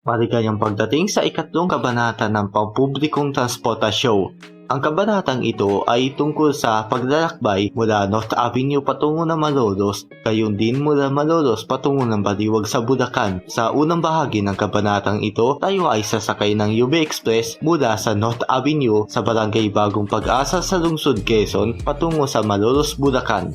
Maligayang pagdating sa ikatlong kabanata ng pampublikong transportasyon. Ang kabanatang ito ay tungkol sa paglalakbay mula North Avenue patungo ng Malolos, gayon din mula Malolos patungo ng Baliwag sa Bulacan. Sa unang bahagi ng kabanatang ito, tayo ay sasakay ng UB Express mula sa North Avenue sa Barangay Bagong Pag-asa sa Lungsod Quezon patungo sa Malolos, Bulacan.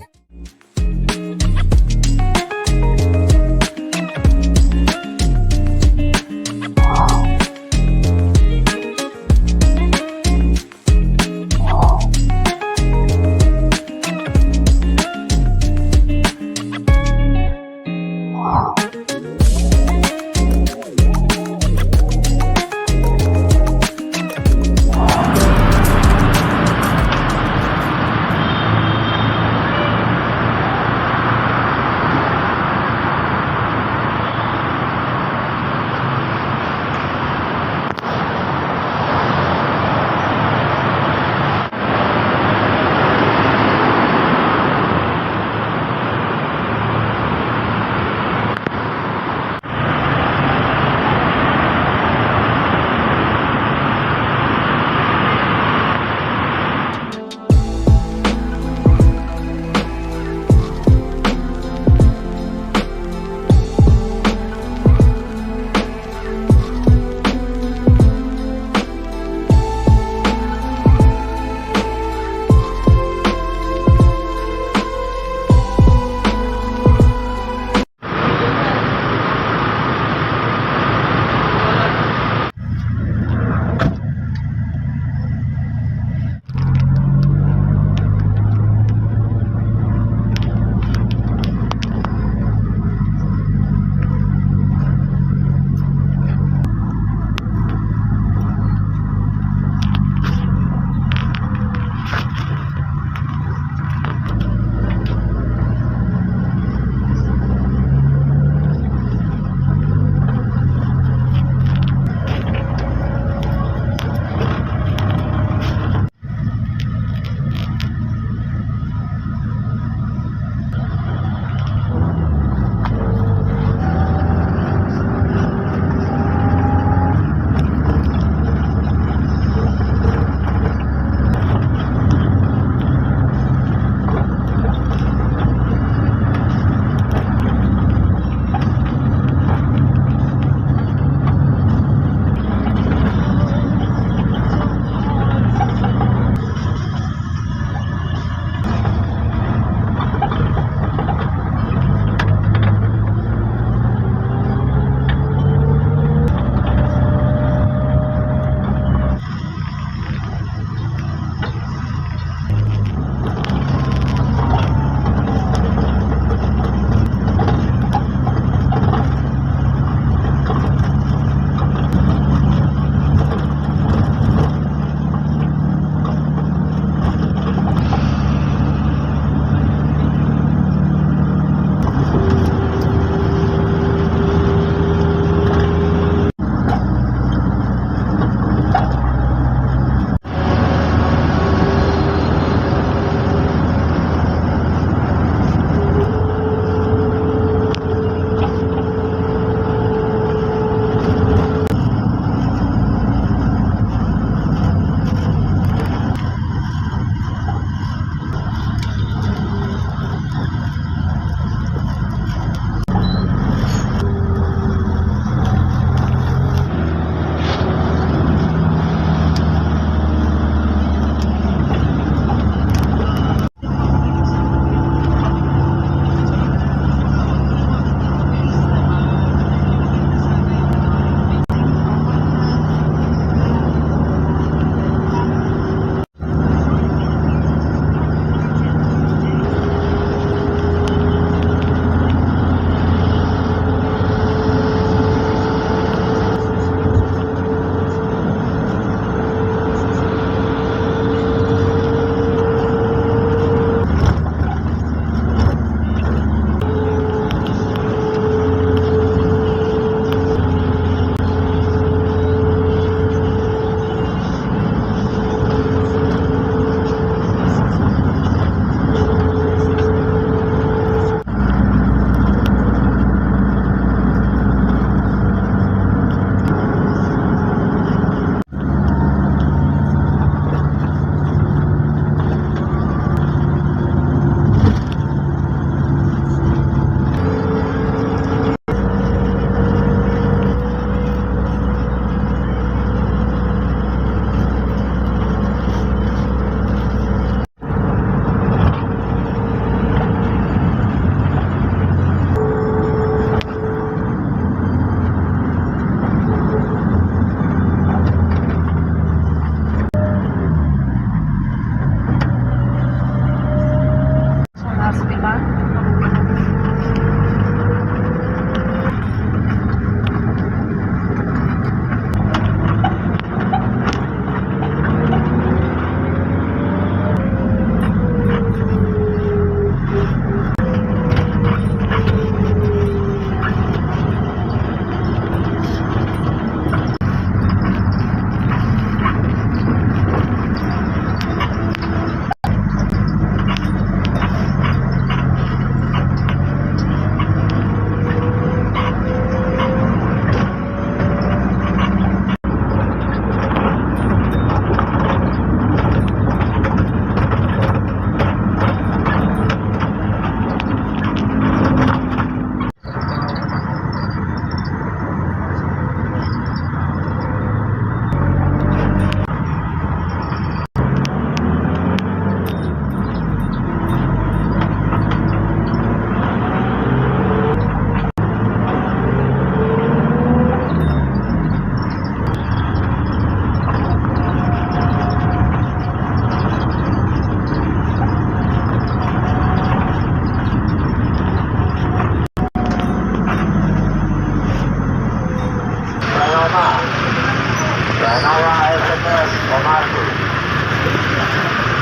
Lucas, Marcos.